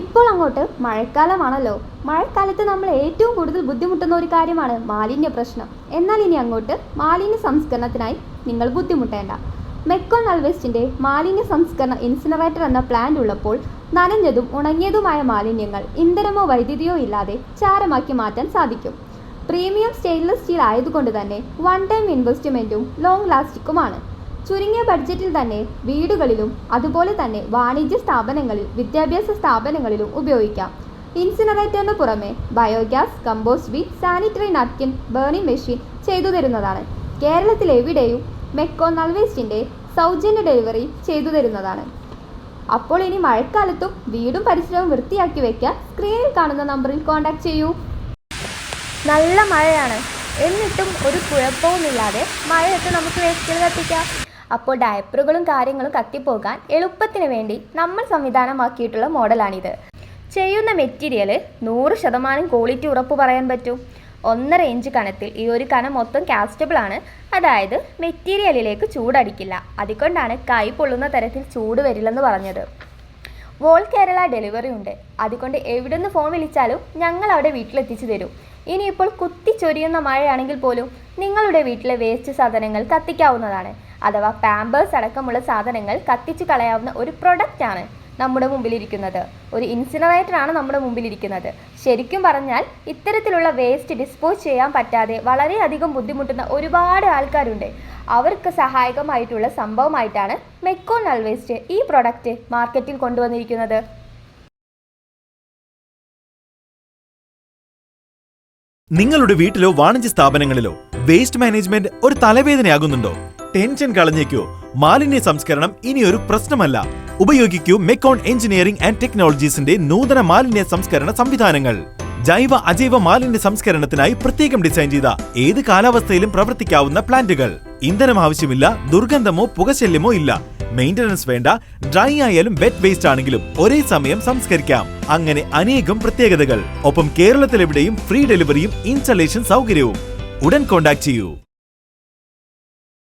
ഇപ്പോൾ അങ്ങോട്ട് മഴക്കാലമാണല്ലോ. മഴക്കാലത്ത് നമ്മൾ ഏറ്റവും കൂടുതൽ ബുദ്ധിമുട്ടുന്ന ഒരു കാര്യമാണ് മാലിന്യ പ്രശ്നം. എന്നാൽ ഇനി അങ്ങോട്ട് മാലിന്യ സംസ്കരണത്തിനായി നിങ്ങൾ ബുദ്ധിമുട്ടേണ്ട. മെക്കോൺ അൽവേസ്റ്റിന്റെ മാലിന്യ സംസ്കരണ ഇൻസിനറേറ്റർ എന്ന പ്ലാന്റ് ഉള്ളപ്പോൾ നനഞ്ഞതും ഉണങ്ങിയതുമായ മാലിന്യങ്ങൾ ഇന്ധനമോ വൈദ്യുതിയോ ഇല്ലാതെ ചാരമാക്കി മാറ്റാൻ സാധിക്കും. പ്രീമിയം സ്റ്റെയിൻലെസ് സ്റ്റീൽ ആയതുകൊണ്ട് തന്നെ വൺ ടൈം ഇൻവെസ്റ്റ്മെന്റും ലോങ് ലാസ്റ്റിക്കുമാണ്. ചുരുങ്ങിയ ബഡ്ജറ്റിൽ തന്നെ വീടുകളിലും അതുപോലെ തന്നെ വാണിജ്യ സ്ഥാപനങ്ങളിൽ വിദ്യാഭ്യാസ സ്ഥാപനങ്ങളിലും ഉപയോഗിക്കാം. ഇൻസിനറേറ്ററിന് പുറമെ ബയോഗ്യാസ് കമ്പോസ്റ്റ് വി സാനിറ്ററി നാപ്കിൻ ബേണിംഗ് മെഷീൻ ചെയ്തു തരുന്നതാണ്. കേരളത്തിലെവിടെയും മെക്കോ നൾവേസ്റ്റിന്റെ സൗജന്യ ഡെലിവറി ചെയ്തു തരുന്നതാണ്. അപ്പോൾ ഇനി മഴക്കാലത്തും വീടും പരിസരവും വൃത്തിയാക്കി വയ്ക്കാൻ സ്ക്രീനിൽ കാണുന്ന നമ്പറിൽ കോൺടാക്ട് ചെയ്യൂ. നല്ല മഴയാണ്. എന്നിട്ടും ഒരു കുഴപ്പവുമില്ലാതെ മഴയത്ത് നമുക്ക് വേസ്റ്റ് കത്തിക്കാം. അപ്പോൾ ഡയപ്പറുകളും കാര്യങ്ങളും കത്തിപ്പോകാൻ എളുപ്പത്തിന് വേണ്ടി നമ്മൾ സംവിധാനമാക്കിയിട്ടുള്ള മോഡലാണിത്. ചെയ്യുന്ന മെറ്റീരിയൽ നൂറ് ശതമാനം ക്വാളിറ്റി ഉറപ്പ് പറയാൻ പറ്റും. ഒന്നര ഇഞ്ച് കനത്തിൽ ഈ ഒരു കനം മൊത്തം കാസ്റ്റബിൾ ആണ്. അതായത് മെറ്റീരിയലിലേക്ക് ചൂടടിക്കില്ല. അതുകൊണ്ടാണ് കൈ പൊള്ളുന്ന തരത്തിൽ ചൂട് വരില്ലെന്ന് പറഞ്ഞത്. വോൾ കേരള ഡെലിവറി ഉണ്ട്. അതുകൊണ്ട് എവിടെ നിന്ന് ഫോൺ വിളിച്ചാലും ഞങ്ങൾ അവിടെ വീട്ടിലെത്തിച്ചു തരും. ഇനിയിപ്പോൾ കുത്തിച്ചൊരിയുന്ന മഴയാണെങ്കിൽ പോലും നിങ്ങളുടെ വീട്ടിലെ വേസ്റ്റ് സാധനങ്ങൾ കത്തിക്കാവുന്നതാണ്. അഥവാ പാമ്പേഴ്സ് അടക്കമുള്ള സാധനങ്ങൾ കത്തിച്ച് കളയാവുന്ന ഒരു പ്രൊഡക്റ്റാണ് നമ്മുടെ മുമ്പിലിരിക്കുന്നത്. ഒരു ഇൻസിനറേറ്റർ ആണ് നമ്മുടെ മുമ്പിലിരിക്കുന്നത്. ശരിക്കും പറഞ്ഞാൽ ഇത്തരത്തിലുള്ള വേസ്റ്റ് ഡിസ്പോസ് ചെയ്യാൻ പറ്റാതെ വളരെയധികം ബുദ്ധിമുട്ടുന്ന ഒരുപാട് ആൾക്കാരുണ്ട്. അവർക്ക് സഹായകമായിട്ടുള്ള സംഭവമായിട്ടാണ് മെക്കോ നൽ വേസ്റ്റ് ഈ പ്രൊഡക്റ്റ് മാർക്കറ്റിൽ കൊണ്ടുവന്നിരിക്കുന്നത്. നിങ്ങളുടെ വീട്ടിലോ വാണിജ്യ സ്ഥാപനങ്ങളിലോ വേസ്റ്റ് മാനേജ്മെന്റ് ഒരു തലവേദനയാകുന്നുണ്ടോ? ടെൻഷൻ കളഞ്ഞേക്കോ. മാലിന്യ സംസ്കരണം ഇനി ഒരു പ്രശ്നമല്ല. ഉപയോഗിക്കൂ മെക്കോൺ എഞ്ചിനീയറിംഗ് ആൻഡ് ടെക്നോളജീസിന്റെ നൂതന മാലിന്യ സംസ്കരണ സംവിധാനങ്ങൾ. ജൈവ അജൈവ മാലിന്യ സംസ്കരണത്തിനായി പ്രത്യേകം ഡിസൈൻ ചെയ്ത ഏത് കാലാവസ്ഥയിലും പ്രവർത്തിക്കാവുന്ന പ്ലാന്റുകൾ. ഇന്ധനം ആവശ്യമില്ല ദുർഗന്ധമോ പുകശല്യമോ ഇല്ല. മെയിന്റനൻസ് വേണ്ട ഡ്രൈ ആയാലും വെറ്റ് വേസ്റ്റ് ആണെങ്കിലും ഒരേ സമയം സംസ്കരിക്കാം. അങ്ങനെ അനേകം പ്രത്യേകതകൾ. ഒപ്പം കേരളത്തിലെവിടെയും ഫ്രീ ഡെലിവറിയും ഇൻസ്റ്റലേഷൻ സൗകര്യവും. ഉടൻ കോൺടാക്ട് ചെയ്യൂ.